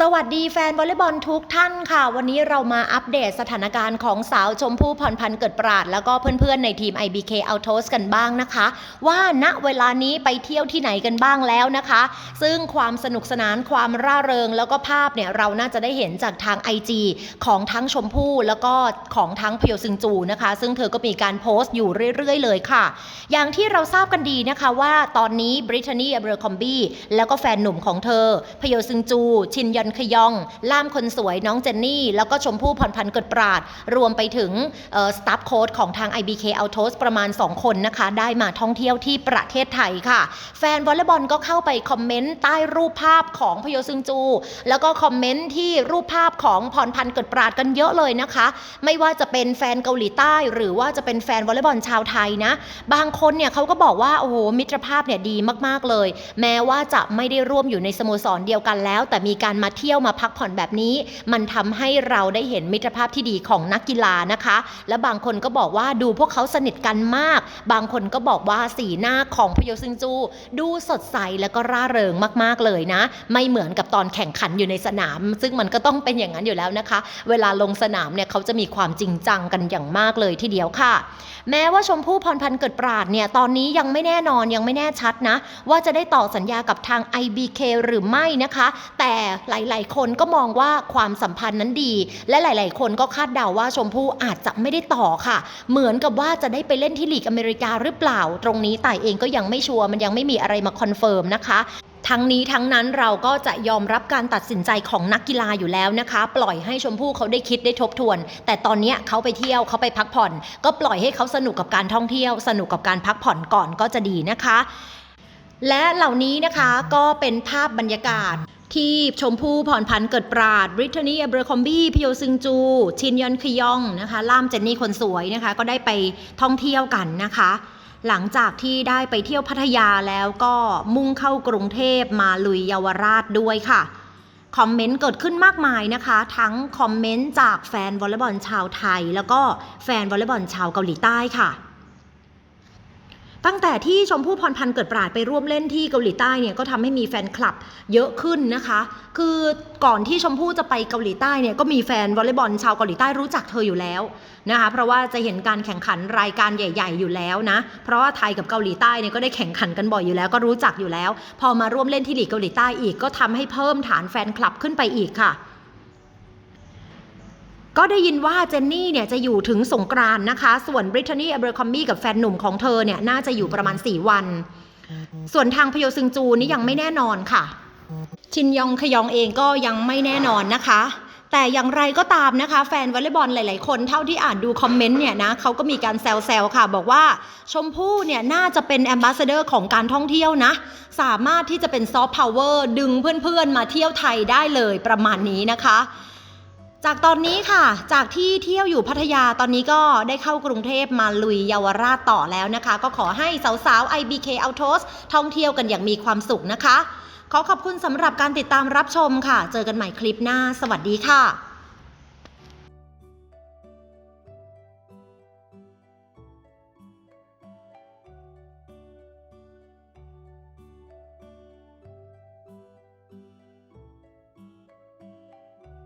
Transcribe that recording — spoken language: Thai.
สวัสดีแฟนวอลเลย์บอลทุกท่านค่ะ วันนี้เรามาอัปเดตสถานการณ์ของสาวชมพู่พรพันธ์เกิดปราด แล้วก็เพื่อนๆในทีม IBK Autos กันบ้างนะคะ ว่าณเวลานี้ไปเที่ยวที่ไหนกันบ้างแล้วนะคะ ซึ่งความสนุกสนานความร่าเริง แล้วก็ภาพเนี่ยเราน่าจะได้เห็นจากทาง IG ของทั้งชมพู่แล้วก็ของทั้งพยซึงจูนะคะ ซึ่งเธอก็มีการโพสต์อยู่เรื่อยๆ เลยค่ะ อย่างที่เราทราบกันดีนะคะว่าตอนนี้บริท a นีอเบอร์คอมบี้แล้วก็แฟนหนุ่มของเธอพยซึงจูชินยอนขยอง ล่ามคนสวยน้องเจนนี่ แล้วก็ชมพู่พรพันธ์เกิดปราด รวมไปถึงสตาฟโค้ดของทาง IBK Autos ประมาณ 2 คนนะคะ ได้มาท่องเที่ยวที่ประเทศไทยค่ะ แฟนวอลเลย์บอลก็เข้าไปคอมเมนต์ใต้รูปภาพของพโยซึงจู แล้วก็คอมเมนต์ที่รูปภาพของพรพันธ์เกิดปราดกันเยอะเลยนะคะ ไม่ว่าจะเป็นแฟนเกาหลีใต้ หรือว่าจะเป็นแฟนวอลเลย์บอลชาวไทยนะ บางคนเนี่ยเขาก็บอกว่า โอ้โห มิตรภาพเนี่ยดีมาก ๆ เลย แม้ว่าจะไม่ได้ร่วมอยู่ในสโมสรเดียวกันแล้ว แต่มีการมาเที่ยวมาพักผ่อนแบบนี้ มันทำให้เราได้เห็นมิตรภาพที่ดีของนักกีฬานะคะ และบางคนก็บอกว่าดูพวกเขาสนิทกันมาก บางคนก็บอกว่าสีหน้าของพโยซึงจู ดูสดใสแล้วก็ร่าเริงมากๆเลยนะ ไม่เหมือนกับตอนแข่งขันอยู่ในสนาม ซึ่งมันก็ต้องเป็นอย่างนั้นอยู่แล้วนะคะ เวลาลงสนามเนี่ยเขาจะมีความจริงจังกันอย่างมากเลยทีเดียวค่ะ แม้ว่าชมพู่พรพันธ์เกิดปราดเนี่ยตอนนี้ยังไม่แน่นอนยังไม่แน่ชัดนะ ว่าจะได้ต่อสัญญากับทาง IBK หรือไม่นะคะ แต่หลายๆ คนก็มองว่าความสัมพันธ์นั้นดี และหลาย ๆ คนก็คาดเดาว่าชมพู่อาจจะไม่ได้ต่อค่ะ เหมือนกับว่าจะได้ไปเล่นที่ลีกอเมริกาหรือเปล่า ตรงนี้ต่ายเองก็ยังไม่ชัวร์มันยังไม่มีอะไรมาคอนเฟิร์มนะคะทั้งนี้ทั้งนั้นเราก็จะยอมรับการตัดสินใจของนักกีฬาอยู่แล้วนะคะ ปล่อยให้ชมพู่เขาได้คิดได้ทบทวน แต่ตอนนี้เขาไปเที่ยวเขาไปพักผ่อน ก็ปล่อยให้เขาสนุกกับการท่องเที่ยว สนุกกับการพักผ่อนก่อนก็จะดีนะคะ และเหล่านี้นะคะก็เป็นภาพบรรยากาศ ที่ชมพู่พรพันธ์เกิดปราดบริทนีเบอร์คอมบี้พิโยซึงจู ชินยอนคยองนะคะล่ามเจนนี่คนสวยนะคะ ก็ได้ไปท่องเที่ยวกันนะคะ หลังจากที่ได้ไปเที่ยวพัทยาแล้วก็มุ่งเข้ากรุงเทพมาลุยเยาวราชด้วยค่ะคอมเมนต์เกิดขึ้นมากมายนะคะ ทั้งคอมเมนต์จากแฟนวอลเลย์บอลชาวไทย แล้วก็แฟนวอลเลย์บอลชาวเกาหลีใต้ค่ะ ตั้งแต่ที่ชมพู่พรพันธ์เกิดปราดไปร่วมเล่นที่เกาหลีใต้เนี่ยก็ทำให้มีแฟนคลับเยอะขึ้นนะคะ คือก่อนที่ชมพู่จะไปเกาหลีใต้เนี่ยก็มีแฟนวอลเลย์บอลชาวเกาหลีใต้รู้จักเธออยู่แล้วนะคะเพราะว่าจะเห็นการแข่งขันรายการใหญ่ ๆ อยู่แล้วนะ เพราะว่าไทยกับเกาหลีใต้เนี่ยก็ได้แข่งขันกันบ่อยอยู่แล้วก็รู้จักอยู่แล้ว พอมาร่วมเล่นที่ลีกเกาหลีใต้อีกก็ทำให้เพิ่มฐานแฟนคลับขึ้นไปอีกค่ะ ก็ได้ยินว่าเจนนี่เนี่ยจะอยู่ถึงสงกรานนะคะ ส่วนบริทนีเบอร์คอมบี้กับแฟนหนุ่มของเธอเนี่ยน่าจะอยู่ประมาณ 4 วัน ส่วนทางพโยซึงจูนี่ยังไม่แน่นอนค่ะ ชินยองขยองเองก็ยังไม่แน่นอนนะคะ แต่อย่างไรก็ตามนะคะ แฟนวอลเลย์บอลหลาย ๆ คนเท่าที่อ่านดูคอมเมนต์เนี่ยนะเขาก็มีการแซวๆค่ะ บอกว่าชมพู่เนี่ยน่าจะเป็นแอมบาสเดอร์ของการท่องเที่ยวนะ สามารถที่จะเป็นซอฟต์พาวเวอร์ดึงเพื่อน ๆ มาเที่ยวไทยได้เลยประมาณนี้นะคะ จากตอนนี้ค่ะ จากที่เที่ยวอยู่พัทยาตอนนี้ก็ได้เข้ากรุงเทพมาลุยเยาวราชต่อแล้วนะคะ ก็ขอให้สาวๆ IBK Autos ท่องเที่ยวกันอย่างมีความสุขนะคะ ขอขอบคุณสำหรับการติดตามรับชมค่ะ เจอกันใหม่คลิปหน้า สวัสดีค่ะ